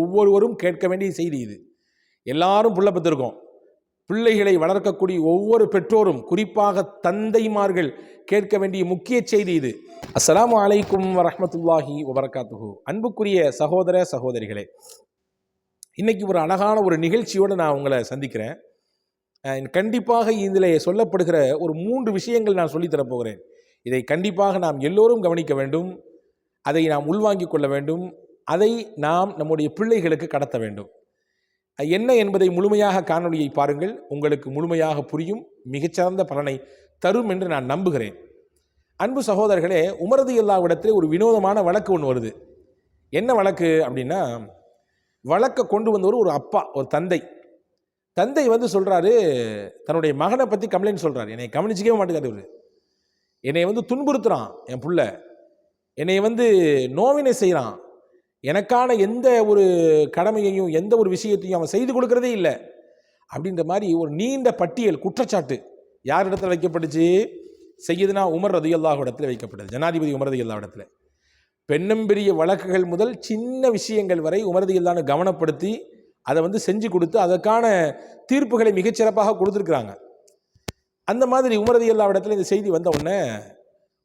ஒவ்வொருவரும் கேட்க வேண்டிய செய்தி இது. எல்லாரும் புள்ள பெற்றிருக்கோம். பிள்ளைகளை வளர்க்கக்கூடிய ஒவ்வொரு பெற்றோரும் குறிப்பாக தந்தைமார்கள் கேட்க வேண்டிய முக்கிய செய்தி இது. அஸ்லாம் அலைக்கும் வரமத்துல்லாஹி வபரகாத்துஹு. அன்புக்குரிய சகோதர சகோதரிகளே இன்னைக்கு ஒரு அழகான ஒரு நிகழ்ச்சியோடு நான் உங்களை சந்திக்கிறேன். கண்டிப்பாக இதில் சொல்லப்படுகிற ஒரு மூன்று விஷயங்கள் நான் சொல்லித் இதை கண்டிப்பாக நாம் எல்லோரும் கவனிக்க வேண்டும். அதை நாம் உள்வாங்கிக் கொள்ள வேண்டும். அதை நாம் நம்முடைய பிள்ளைகளுக்கு கடத்த வேண்டும். என்ன என்பதை முழுமையாக காணொளியை பாருங்கள். உங்களுக்கு முழுமையாக புரியும் மிகச்சிறந்த பலனை தரும் என்று நான் நம்புகிறேன். அன்பு சகோதரர்களே உமரது எல்லாவிடத்திலே ஒரு வினோதமான வழக்கு ஒன்று வருது. என்ன வழக்கு அப்படின்னா வழக்கை கொண்டு வந்தவர் ஒரு அப்பா ஒரு தந்தை. தந்தை வந்து சொல்கிறாரு தன்னுடைய மகனை பற்றி கம்ப்ளைண்ட் சொல்கிறார் என்னை கவனிச்சிக்கவே மாட்டேங்காது இவர். என்னை வந்து துன்புறுத்துகிறான் என் புள்ள. என்னை வந்து நோவினை செய்கிறான் எனக்கான எந்த ஒரு கடமையையும் எந்த ஒரு விஷயத்தையும் அவன் செய்து கொடுக்கறதே இல்லை. அப்படின்ற மாதிரி ஒரு நீண்ட பட்டியல் குற்றச்சாட்டு யார் இடத்துல வைக்கப்பட்டுச்சு செய்யுதுனா உமர் ரதியல்லாஹ் இடத்துல வைக்கப்பட்டது ஜனாதிபதி உமர் ரதியல்லா இடத்துல. பெண்ணம்பெரிய வழக்குகள் முதல் சின்ன விஷயங்கள் வரை உமரதியில்லான்னு கவனப்படுத்தி அதை வந்து செஞ்சு கொடுத்து அதற்கான தீர்ப்புகளை மிகச்சிறப்பாக கொடுத்துருக்குறாங்க. அந்த மாதிரி உமரதி எல்லா இடத்துல இந்த செய்தி வந்த உடனே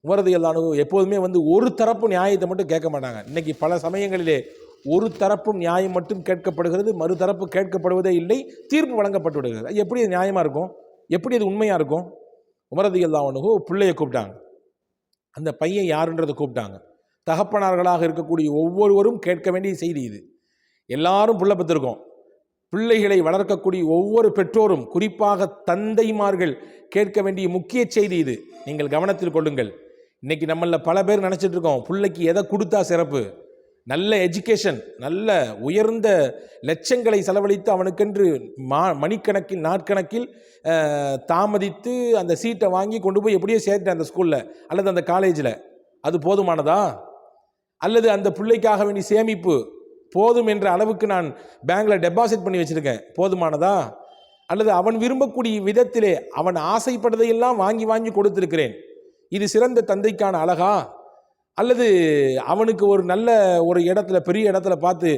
உமரதி எல்லானு எப்போதுமே வந்து ஒரு தரப்பு நியாயத்தை மட்டும் கேட்க மாட்டாங்க. இன்றைக்கி பல சமயங்களிலே ஒரு தரப்பும் நியாயம் மட்டும் கேட்கப்படுகிறது மறுதரப்பு கேட்கப்படுவதே இல்லை தீர்ப்பு வழங்கப்பட்டு விடுகிறது அது எப்படி அது நியாயமாக இருக்கும்? எப்படி அது உண்மையாக இருக்கும்? உமரதி எல்லாவனுக்கு பிள்ளையை கூப்பிட்டாங்க. அந்த பையன் யாருன்றதை கூப்பிட்டாங்க. தகப்பனார்களாக இருக்கக்கூடிய ஒவ்வொருவரும் கேட்க வேண்டிய செய்தி இது. எல்லாரும் புள்ள பெற்றிருக்கோம். பிள்ளைகளை வளர்க்கக்கூடிய ஒவ்வொரு பெற்றோரும் குறிப்பாக தந்தைமார்கள் கேட்க வேண்டிய முக்கிய செய்தி இது. நீங்கள் கவனத்தில் கொள்ளுங்கள். இன்றைக்கி நம்மளில் பல பேர் நினச்சிட்டு இருக்கோம் பிள்ளைக்கு எதை கொடுத்தா சிறப்பு? நல்ல எஜுகேஷன் நல்ல உயர்ந்த லட்சங்களை செலவழித்து அவனுக்கென்று மா மணிக்கணக்கில் நாட்கணக்கில் தாமதித்து அந்த சீட்டை வாங்கி கொண்டு போய் எப்படியோ சேர்த்தேன் அந்த ஸ்கூலில் அல்லது அந்த காலேஜில் அது போதுமானதா? அல்லது அந்த பிள்ளைக்காக வேண்டிய சேமிப்பு போதும் என்ற அளவுக்கு நான் பேங்க்கில் டெபாசிட் பண்ணி வச்சுருக்கேன் போதுமானதா? அல்லது அவன் விரும்பக்கூடிய விதத்திலே அவன் ஆசைப்பட்டதையெல்லாம் வாங்கி வாங்கி கொடுத்துருக்கிறேன். இது சிறந்த தந்தைக்கான அழகா? அல்லது அவனுக்கு ஒரு நல்ல ஒரு இடத்துல பெரிய இடத்துல பார்த்து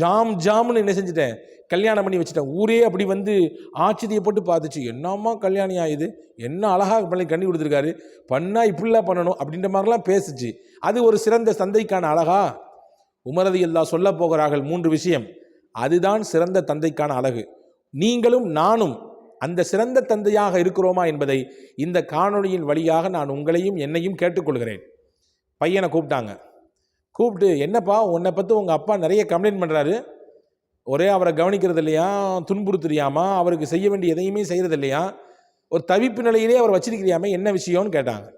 ஜாம் ஜாம்னு என்ன செஞ்சுட்டேன்? கல்யாணம் பண்ணி வச்சுட்டேன். ஊரே அப்படி வந்து ஆச்சரியப்பட்டு பார்த்துச்சு. என்னம்மா கல்யாணம் ஆயுது என்ன அழகாக பண்ணி கண்ணி கொடுத்துருக்காரு. பண்ணால் இப்படிலாம் பண்ணணும் அப்படின்ற மாதிரிலாம் பேசுச்சு. அது ஒரு சிறந்த தந்தைக்கான அழகா? உமரதி எல்லா சொல்ல போகிறார்கள் மூன்று விஷயம். அதுதான் சிறந்த தந்தைக்கான அழகு. நீங்களும் நானும் அந்த சிறந்த தந்தையாக இருக்கிறோமா என்பதை இந்த காணொளியின் வழியாக நான் உங்களையும் என்னையும் கேட்டுக்கொள்கிறேன். பையனை கூப்பிட்டாங்க. கூப்பிட்டு என்னப்பா உன்னை பற்றி உங்கள் அப்பா நிறைய கம்ப்ளைண்ட் பண்ணுறாரு ஒரே அவரை கவனிக்கிறது இல்லையா? துன்புறுத்துறியாமா? அவருக்கு செய்ய வேண்டிய எதையுமே செய்கிறது இல்லையா? ஒரு தவிப்பு நிலையிலே அவர் வச்சிருக்கிறியாமே என்ன விஷயம்னு கேட்டாங்க.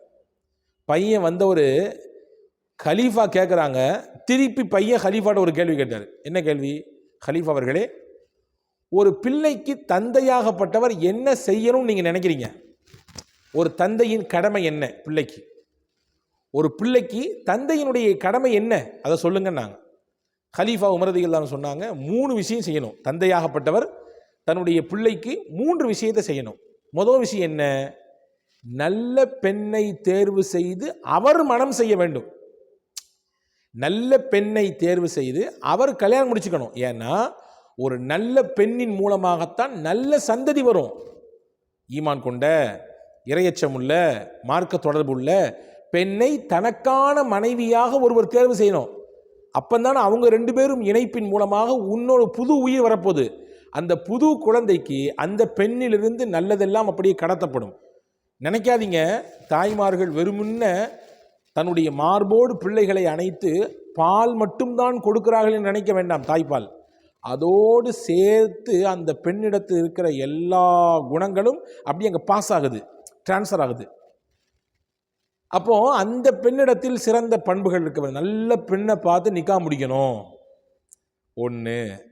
பையன் வந்த ஒரு கலீஃபா கேட்குறாங்க திருப்பி பையன் ஹலீஃபாட்ட ஒரு கேள்வி கேட்டார். என்ன கேள்வி? ஹலீஃபா அவர்களே ஒரு பிள்ளைக்கு தந்தையாகப்பட்டவர் என்ன செய்யணும்னு நீங்கள் நினைக்கிறீங்க? ஒரு தந்தையின் கடமை என்ன பிள்ளைக்கு? ஒரு பிள்ளைக்கு தந்தையினுடைய கடமை என்ன? அதை சொல்லுங்கன்னாங்க. ஹலீஃபா உமரதிகள்லாம் சொன்னாங்க மூணு விஷயம் செய்யணும். தந்தையாகப்பட்டவர் தன்னுடைய பிள்ளைக்கு மூன்று விஷயத்தை செய்யணும். முதல் விஷயம் என்ன? நல்ல பெண்ணை தேர்வு செய்து அவர் மனம் செய்ய வேண்டும். நல்ல பெண்ணை தேர்வு செய்து அவர் கல்யாணம் முடிச்சுக்கணும். ஏன்னா ஒரு நல்ல பெண்ணின் மூலமாகத்தான் நல்ல சந்ததி வரும். ஈமான் கொண்ட இரையச்சமுள்ள மார்க்க தொடர்புள்ள பெண்ணை தனக்கான மனைவியாக ஒருவர் தேர்வு செய்யணும். அப்பந்தான் அவங்க ரெண்டு பேரும் இணைப்பின் மூலமாக இன்னொரு புது உயிர் வரப்போகுது. அந்த புது குழந்தைக்கு அந்த பெண்ணிலிருந்து நல்லதெல்லாம் அப்படியே கடத்தப்படும். நினைக்காதீங்க தாய்மார்கள் வெறுமுன்ன தன்னுடைய மார்போடு பிள்ளைகளை அணைத்து பால் மட்டும்தான் கொடுக்கிறார்கள் என்று நினைக்க வேண்டாம் தாய்ப்பால். அதோடு சேர்த்து அந்த பெண்ணிடத்தில் இருக்கிற எல்லா குணங்களும் அப்படி அங்கே பாஸ் ஆகுது. ட்ரான்ஸ்ஃபர் ஆகுது. அப்போது அந்த பெண்ணிடத்தில் சிறந்த பண்புகள் இருக்க நல்ல பெண்ணை பார்த்து நிக்கா முடிக்கணும். ஒன்று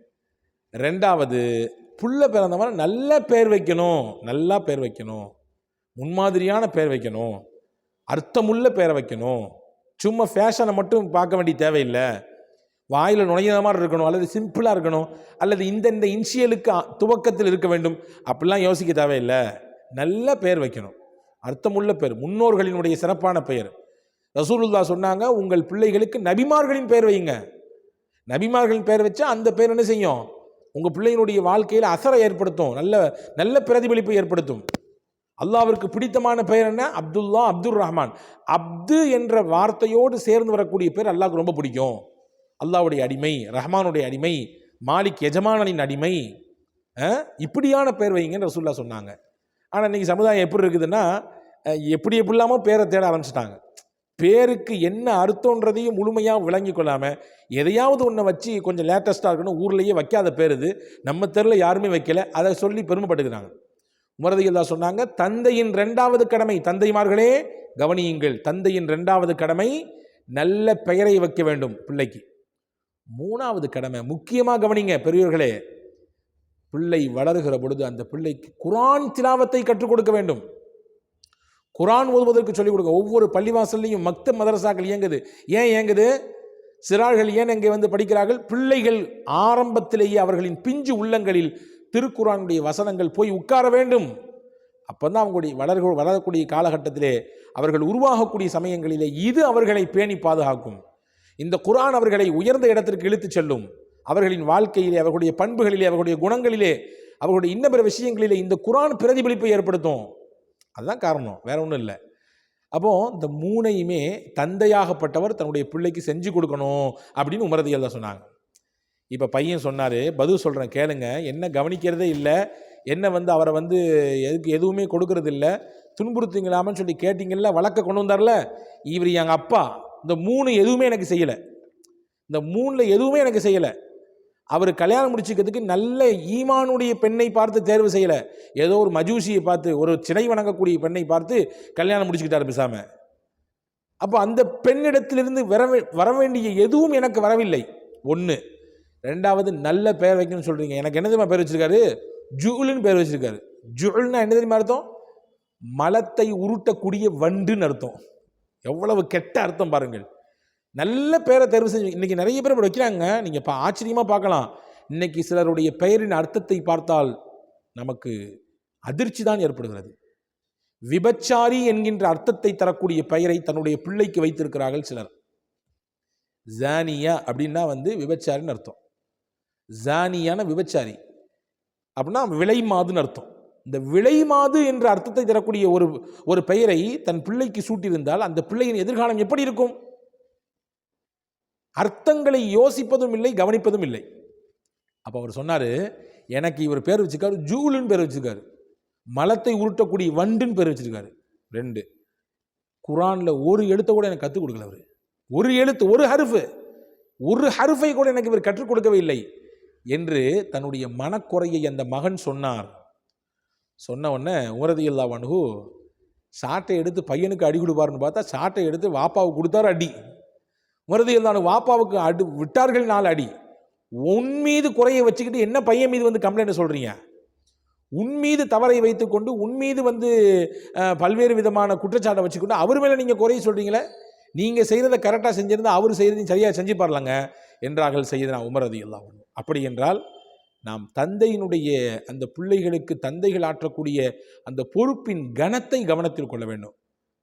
ரெண்டாவது புள்ள பிறந்தவன் நல்ல பேர் வைக்கணும். நல்லா பேர் வைக்கணும். முன்மாதிரியான பேர் வைக்கணும். அர்த்தமுள்ள பேரை வைக்கணும். சும்மா ஃபேஷனை மட்டும் பார்க்க வேண்டிய தேவையில்லை. வாயில் நுழையிற மாதிரி இருக்கணும் அல்லது சிம்பிளாக இருக்கணும் அல்லது இந்த இந்த இன்சியலுக்கு துவக்கத்தில் இருக்க வேண்டும் அப்படிலாம் யோசிக்க தேவையில்லை. நல்ல பெயர் வைக்கணும். அர்த்தமுள்ள பெயர் முன்னோர்களினுடைய சிறப்பான பெயர். ரசூலுல்லா சொன்னாங்க உங்கள் பிள்ளைகளுக்கு நபிமார்களின் பெயர் வையுங்க. நபிமார்களின் பெயர் வச்சா அந்த பெயர் என்ன செய்யும்? உங்கள் பிள்ளையினுடைய வாழ்க்கையில் அசரை ஏற்படுத்தும் நல்ல நல்ல பிரதிபலிப்பை ஏற்படுத்தும். அல்லாவிற்கு பிடித்தமான பெயர் என்ன? அப்துல்லா அப்துல் ரஹ்மான் அப்து என்ற வார்த்தையோடு சேர்ந்து வரக்கூடிய பேர் அல்லாவுக்கு ரொம்ப பிடிக்கும். அல்லாவுடைய அடிமை ரஹ்மானுடைய அடிமை மாலிக் எஜமானனின் அடிமை இப்படியான பேர் வைங்கன்னு ரசூல்லா சொன்னாங்க. ஆனால் இன்னைக்கு சமுதாயம் எப்படி இருக்குதுன்னா எப்படி எப்படி இல்லாமல் பேரை தேட ஆரம்பிச்சிட்டாங்க. பேருக்கு என்ன அர்த்தன்றதையும் முழுமையாக விளங்கி கொள்ளாமல் எதையாவது ஒன்றை வச்சு கொஞ்சம் லேட்டஸ்ட்டாக இருக்கணும் ஊர்லேயே வைக்காத பேர் இது. நம்ம தெருவில் யாருமே வைக்கல அதை சொல்லி பெருமைப்பட்டுக்கிறாங்க. தான் சொன்னாங்க தந்தையின் ரெண்டாவது கடமை தந்தைமார்களே கவனியுங்கள் தந்தையின் ரெண்டாவது கடமை நல்ல பெயரை வைக்க வேண்டும் பிள்ளைக்கு. மூணாவது கடமை முக்கியமாக கவனிங்க பெரியவர்களே பிள்ளை வளருகிற பொழுது அந்த பிள்ளைக்கு குரான் திலாவத்தை கற்றுக் கொடுக்க வேண்டும். குரான் ஓதுவதற்கு சொல்லிக் கொடுக்க ஒவ்வொரு பள்ளிவாசல்லையும் மக்த மதரசாக்கள் இயங்குது. ஏன் இயங்குது? சிறார்கள் ஏன் இங்கே வந்து படிக்கிறார்கள்? பிள்ளைகள் ஆரம்பத்திலேயே அவர்களின் பிஞ்சு உள்ளங்களில் திருக்குறானுடைய வசனங்கள் போய் உட்கார வேண்டும். அப்பதான் அவங்களுடைய வளர்க வளரக்கூடிய காலகட்டத்திலே அவர்கள் உருவாகக்கூடிய சமயங்களிலே இது அவர்களை பேணி பாதுகாக்கும். இந்த குரான் அவர்களை உயர்ந்த இடத்திற்கு இழுத்துச் செல்லும். அவர்களின் வாழ்க்கையிலே அவர்களுடைய பண்புகளிலே அவர்களுடைய குணங்களிலே அவர்களுடைய இன்ன பிற விஷயங்களிலே இந்த குரான் பிரதிபலிப்பை ஏற்படுத்தும். அதுதான் காரணம். வேற ஒன்றும் இல்லை. அப்போ இந்த மூணையுமே தந்தையாகப்பட்டவர் தன்னுடைய பிள்ளைக்கு செஞ்சு கொடுக்கணும் அப்படின்னு உமரதிகள் தான் சொன்னாங்க. இப்போ பையன் சொன்னார் பதில் சொல்கிறேன் கேளுங்க. என்ன கவனிக்கிறதே இல்லை. என்ன வந்து அவரை வந்து எதுக்கு எதுவுமே கொடுக்கறது இல்லை துன்புறுத்துங்களாமன்னு சொல்லி கேட்டிங்கல்ல வழக்க கொண்டு வந்தார்ல. இவர் எங்கள் அப்பா. இந்த மூணு எதுவுமே எனக்கு செய்யலை. இந்த மூணில் எதுவுமே எனக்கு செய்யலை. அவர் கல்யாணம் முடிச்சுக்கிறதுக்கு நல்ல ஈமானுடைய பெண்ணை பார்த்து தேர்வு செய்யலை. ஏதோ ஒரு மஜூசியை பார்த்து ஒரு சிலை வணங்கக்கூடிய பெண்ணை பார்த்து கல்யாணம் முடிச்சுக்கிட்டார் பேசாம. அப்போ அந்த பெண்ணிடத்திலிருந்து வர வே- வர வேண்டிய எதுவும் எனக்கு வரவில்லை. ஒன்று ரெண்டாவது நல்ல பேர் வைக்கணும்னு சொல்கிறீங்க எனக்கு என்ன தெரியுமா பேர் வச்சிருக்காரு? ஜூலுன்னு பேர் வச்சிருக்காரு. ஜுல்னா என்ன தெரியுமா அர்த்தம்? மலத்தை உருட்டக்கூடிய வண்டுன்னு அர்த்தம். எவ்வளவு கெட்ட அர்த்தம் பாருங்கள். நல்ல பேரை தேர்வு செஞ்சு இன்றைக்கி நிறைய பேர் இப்படி வைக்கிறாங்க. நீங்கள் இப்போ ஆச்சரியமாக பார்க்கலாம். இன்றைக்கி சிலருடைய பெயரின் அர்த்தத்தை பார்த்தால் நமக்கு அதிர்ச்சி தான் ஏற்படுகிறது. விபச்சாரி என்கின்ற அர்த்தத்தை தரக்கூடிய பெயரை தன்னுடைய பிள்ளைக்கு வைத்திருக்கிறார்கள் சிலர். ஜானியா அப்படின்னா வந்து விபச்சாரின்னு அர்த்தம். ஜானியான விபச்சாரி. அப்படின்னா விலை மாதுன்னு அர்த்தம். இந்த விளைமாது என்ற அர்த்தத்தை தரக்கூடிய ஒரு ஒரு பெயரை தன் பிள்ளைக்கு சூட்டியிருந்தால் அந்த பிள்ளையின் எதிர்காலம் எப்படி இருக்கும்? அர்த்தங்களை யோசிப்பதும் இல்லை கவனிப்பதும் இல்லை. அப்போ அவர் சொன்னார் எனக்கு இவர் பேர் வச்சுருக்காரு ஜூலுன்னு பேர் வச்சிருக்காரு. மலத்தை உருட்டக்கூடிய வண்டுன்னு பேர் வச்சிருக்காரு. ரெண்டு. குரானில் ஒரு எழுத்தை கூட எனக்கு கற்றுக் கொடுக்கல அவர். ஒரு எழுத்து ஒரு ஹருஃபு. ஒரு ஹருஃபை கூட எனக்கு இவர் கற்றுக் கொடுக்கவே இல்லை. என்று தன்னுடைய மனக்குறையை அந்த மகன் சொன்னார். சொன்ன உடனே உமரதி இல்லா வனுகு சாட்டை எடுத்து பையனுக்கு அடி கொடுப்பாருன்னு பார்த்தா சாட்டை எடுத்து வாப்பாவுக்கு கொடுத்தாரு அடி. உமரதி இல்லானு வாப்பாவுக்கு அடி விட்டார்கள் நாலு அடி. உன் மீது குறையை வச்சுக்கிட்டு என்ன பையன் மீது வந்து கம்ப்ளைண்ட் சொல்கிறீங்க உன் மீது தவறை வைத்துக்கொண்டு உன் மீது வந்து பல்வேறு விதமான குற்றச்சாட்டை வச்சுக்கொண்டு அவர் மேலே நீங்கள் குறைய சொல்கிறீங்களே நீங்கள் செய்கிறத கரெக்டாக செஞ்சிருந்தா அவர் செய்கிறதையும் சரியாக செஞ்சு பாருலாங்க என்றார்கள் செய்தனா உமரதி எல்லாம் அப்படி என்றால் நாம் தந்தையினுடைய அந்த பிள்ளைகளுக்கு தந்தைகள் ஆற்றக்கூடிய அந்த பொறுப்பின் கனத்தை கவனத்தில் கொள்ள வேண்டும்.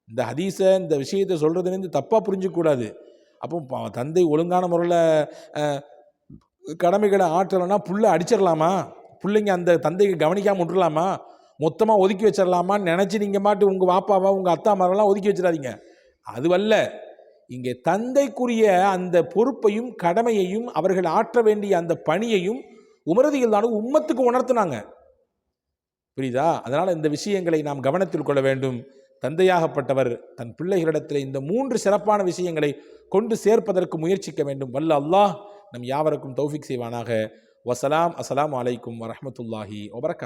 இந்த ஹதீஸை இந்த விஷயத்தை சொல்கிறதுலேருந்து தப்பாக புரிஞ்சிக்கக்கூடாது. அப்போ தந்தை ஒழுங்கான முறையில் கடமைகளை ஆற்றலைன்னா புள்ள அடிச்சிடலாமா? பிள்ளைங்க அந்த தந்தையை கவனிக்காமல் விட்டுறலாமா மொத்தமாக ஒதுக்கி வச்சிடலாமான்னு நினச்சி நீங்கள் மாட்டு உங்கள் பாப்பாவை உங்கள் அத்தா மரெல்லாம் ஒதுக்கி வச்சிடாதீங்க. அதுவல்ல இங்கே தந்தைக்குரிய அந்த பொறுப்பையும் கடமையையும் அவர்கள் ஆற்ற வேண்டிய அந்த பணியையும் உமரதியில் தானும் உம்மத்துக்கு உணர்த்தினாங்க. புரியுதா? அதனால் இந்த விஷயங்களை நாம் கவனத்தில் கொள்ள வேண்டும். தந்தையாகப்பட்டவர் தன் பிள்ளைகளிடத்தில் இந்த மூன்று சிறப்பான விஷயங்களை கொண்டு சேர்ப்பதற்கு முயற்சிக்க வேண்டும். வல்ல அல்லாஹ் நம் யாவருக்கும் தௌஃபிக் செய்வானாக. வசலாம் அஸ்லாம் அலைக்கும் வரமத்துல்லாஹி வபரக்கா